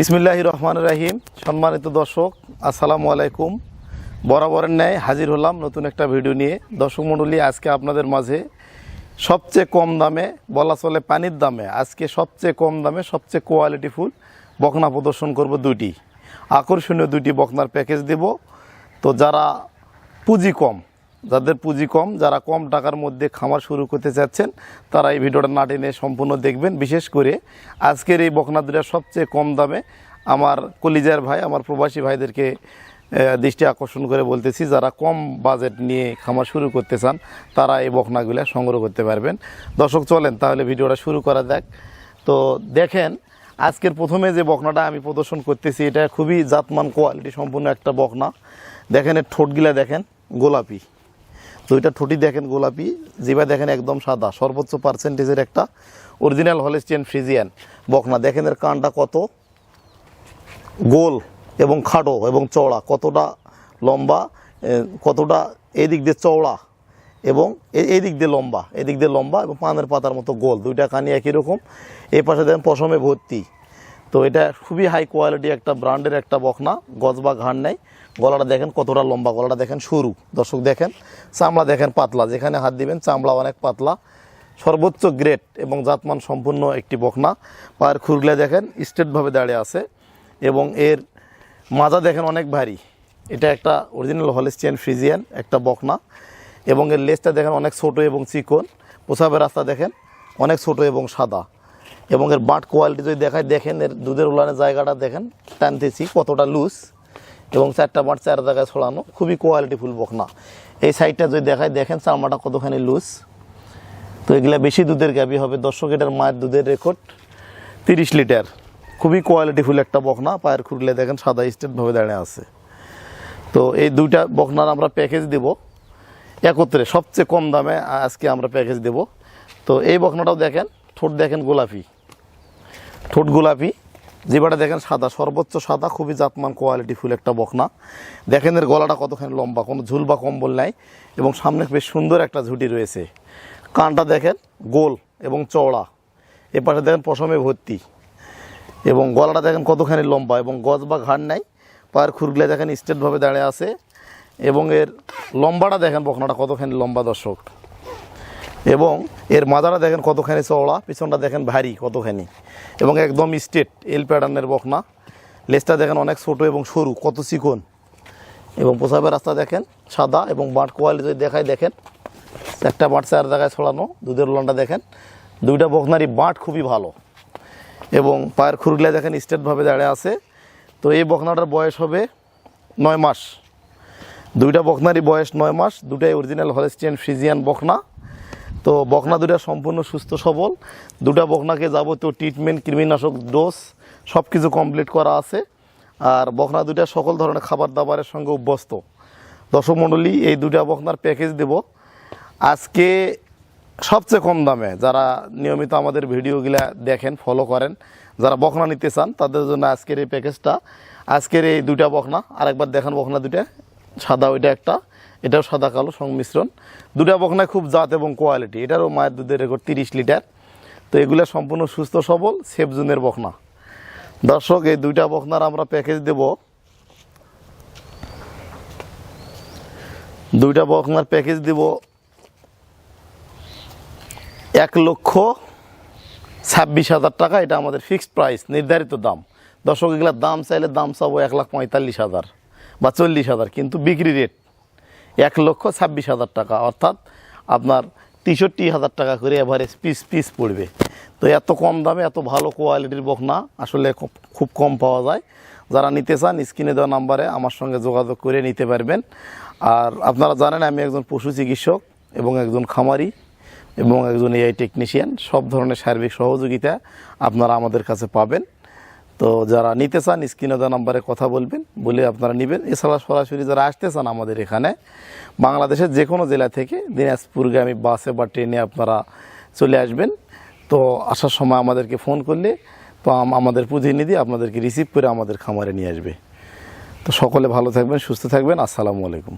বিসমিল্লাহ রহমান রাহিম। সম্মানিত দর্শক, আসসালামু আলাইকুম। বরাবরের ন্যায় হাজির হলাম নতুন একটা ভিডিও নিয়ে। দর্শক মণ্ডলী, আজকে আপনাদের মাঝে সবচেয়ে কম দামে, বলা চলে পানির দামে, আজকে সবচেয়ে কম দামে সবচেয়ে কোয়ালিটিফুল বকনা প্রদর্শন করব দুটি আকর্ষণীয় দুটি বকনার প্যাকেজ দেব। তো যারা পুঁজি কম যাদের পুঁজি কম, যারা কম টাকার মধ্যে খামার শুরু করতে চাচ্ছেন, তারা এই ভিডিওটা না টেনে সম্পূর্ণ দেখবেন। বিশেষ করে আজকের এই বকনা দুটা সবচেয়ে কম দামে আমার কলিজার ভাই, আমার প্রবাসী ভাইদেরকে দৃষ্টি আকর্ষণ করে বলতেছি, যারা কম বাজেট নিয়ে খামার শুরু করতে চান, তারা এই বকনাগুলো সংগ্রহ করতে পারবেন। দর্শক, চলেন তাহলে ভিডিওটা শুরু করা যাক। তো দেখেন, আজকের প্রথমে যে বকনাটা আমি প্রদর্শন করতেছি, এটা খুবই জাতমান কোয়ালিটি সম্পূর্ণ একটা বকনা। দেখেন, এর ঠোঁটগুলা দেখেন, গোলাপি। দুইটা ঠুটি দেখেন গোলাপি জিবা দেখেন একদম সাদা, সর্বোচ্চ পার্সেন্টেজের একটা অরিজিনাল হলেস্টিয়ান ফ্রিজিয়ান বকনা, দেখেন এর কানটা কত গোল এবং খাটো এবং চওড়া, কতটা লম্বা কতটা এদিক দিয়ে চওড়া এবং এই দিক দিয়ে লম্বা, এদিক দিয়ে লম্বা এবং পানের পাতার মতো গোল, দুইটা কানি একই রকম। এই পাশে দেখেন পশমে ভর্তি। তো এটা খুবই হাই কোয়ালিটি একটা ব্র্যান্ডের একটা বকনা, গজ বা ঘাড় নেই। গলাটা দেখেন কতটা লম্বা, গলাটা দেখেন সরু। দর্শক দেখেন, চামড়া দেখেন পাতলা, যেখানে হাত দিবেন চামড়া অনেক পাতলা। সর্বোচ্চ গ্রেড এবং জাতমান সম্পূর্ণ একটি বকনা। পায়ের খুরগুলা দেখেন স্ট্রেটভাবে দাঁড়িয়ে আছে এবং এর মাজা দেখেন অনেক ভারী। এটা একটা অরিজিনাল হলিস্টিয়ান ফ্রিজিয়ান একটা বকনা এবং এর লেজটা দেখেন অনেক ছোট এবং চিকন। পোশাবের রাস্তা দেখেন অনেক ছোট এবং সাদা। এবং এর বাট কোয়ালিটি যদি দেখায়, দেখেন, এর দুধের উলানের জায়গাটা দেখেন, টানতেছি, কতটা লুজ এবং চারটা বাট চার জায়গায় ছড়ানো খুবই কোয়ালিটিফুল বকনা। এই সাইডটা যদি দেখায়, দেখেন চামড়াটা কতখানি লুজ তো এগুলো বেশি দুধের গাবি হবে। দর্শক, এটার মায়ের দুধের রেকর্ড তিরিশ লিটার। খুবই কোয়ালিটিফুল একটা বকনা। পায়ের খুঁড়লে দেখেন সাদা স্টেটভাবে দাঁড়িয়ে আছে। তো এই দুইটা বকনার আমরা প্যাকেজ দেব। একত্রে সবচেয়ে কম দামে আজকে আমরা প্যাকেজ দেব। তো এই বকনাটাও দেখেন, ঠোঁট দেখেন গোলাপি। ঠোঁট গোলাপি। জিবাটা দেখেন সাদা, সর্বোচ্চ সাদা, খুবই জাতমান কোয়ালিটি ফুল একটা বকনা। দেখেন এর গলাটা কতখানি লম্বা, কোনো ঝুল বা কম্বল নাই এবং সামনে বেশ সুন্দর একটা ঝুঁটি রয়েছে। কানটা দেখেন গোল এবং চওড়া। এ পাশে দেখেন পশমে ভর্তি। এবং গলাটা দেখেন কতখানি লম্বা এবং গজ বা ঘাড় নাই, পায়ের খুরগুলো দেখেন স্ট্রেটভাবে দাঁড়িয়ে আছে। এবং এর লম্বাটা দেখেন বকনাটা কতখানি লম্বা দর্শক। এবং এর মাজাটা দেখেন কতখানি চওড়া, পিছনটা দেখেন ভারী কতখানি। এবং একদম স্ট্রেট এল প্যাটার্নের বকনা। লেজটা দেখেন অনেক ছোট এবং সরু, কত চিকন। এবং পোশাবের রাস্তা দেখেন সাদা এবং বাঁট কোয়ালিটি যদি দেখায় দেখেন একটা বাঁট চার জায়গায় ছড়ানো, দুধের লন্ডা দেখেন, দুইটা বকনারই বাঁট খুবই ভালো। এবং পায়ের খুরগুলা দেখেন স্ট্রেটভাবে দাঁড়িয়ে আছে। তো এই বকনাটার বয়স হবে নয় মাস। দুইটা বকনারই বয়স নয় মাস, দুটাই অরিজিনাল হলেস্টিয়ান ফ্রিজিয়ান বকনা। তো বকনা দুটা সম্পূর্ণ সুস্থ, সবল। দুটা বকনাকে যাবতীয় ট্রিটমেন্ট কৃমিনাশক ডোজ সব কিছু কমপ্লিট করা আছে। আর বকনা দুটা সকল ধরনের খাবার দাবারের সঙ্গে অভ্যস্ত। দর্শক মণ্ডলী, এই দুটা বকনার প্যাকেজ দেব। আজকে সবচেয়ে কম দামে যারা নিয়মিত আমাদের ভিডিওগুলা দেখেন ফলো করেন, যারা বকনা নিতে চান, তাদের জন্য আজকের এই প্যাকেজটা আজকের এই দুটা বকনা, আরেকবার দেখান বকনা দুইটা। সাদা ওইটা একটা। এটাও সাদা কালো, সংমিশ্রণ। দুটা বকনায় খুব জাত এবং কোয়ালিটি। এটারও মায়ের দুধের রেকর্ড তিরিশ লিটার। তো এগুলো সম্পূর্ণ সুস্থ, সবল, সেফ জুনের বকনা। দর্শক, এই দুইটা বকনার আমরা প্যাকেজ দেব। দুইটা বকনার প্যাকেজ দেব এক লক্ষ ছাব্বিশ হাজার টাকা। এটা আমাদের ফিক্সড প্রাইস, নির্ধারিত দাম। দর্শক, এগুলোর দাম চাইলে দাম চাবো এক লাখ পঁয়তাল্লিশ হাজার বা চল্লিশ হাজার, কিন্তু বিক্রি রেট এক লক্ষ ছাব্বিশ হাজার টাকা, অর্থাৎ আপনার তেষট্টি হাজার টাকা করে এভারেজ পিস পিস পড়বে। তো এত কম দামে, এত ভালো কোয়ালিটির বকনা আসলে খুব- খুব কম পাওয়া যায়। যারা নিতে চান, স্ক্রিনে দেওয়া নাম্বারে আমার সঙ্গে যোগাযোগ করে নিতে পারবেন। আর আপনারা জানেন, আমি একজন পশু চিকিৎসক এবং একজন খামারি এবং একজন এআই টেকনিশিয়ান সব ধরনের সার্বিক সহযোগিতা আপনারা আমাদের কাছে পাবেন। তো যারা নিতে চান, স্ক্রিনে দেওয়া নাম্বারে কথা বলবেন, বলে আপনারা নেবেন। এছাড়া সরাসরি যারা আসতে চান আমাদের এখানে, বাংলাদেশের যে কোনো জেলা থেকে দিনাজপুরগামী বাসে বা ট্রেনে আপনারা চলে আসবেন। তো আসার সময় আমাদেরকে ফোন করলে তো আম- আমাদের প্রতিনিধি আপনাদেরকে রিসিভ করে আমাদের খামারে নিয়ে আসবে। তো সকলে ভালো থাকবেন, সুস্থ থাকবেন। আসসালামু আলাইকুম।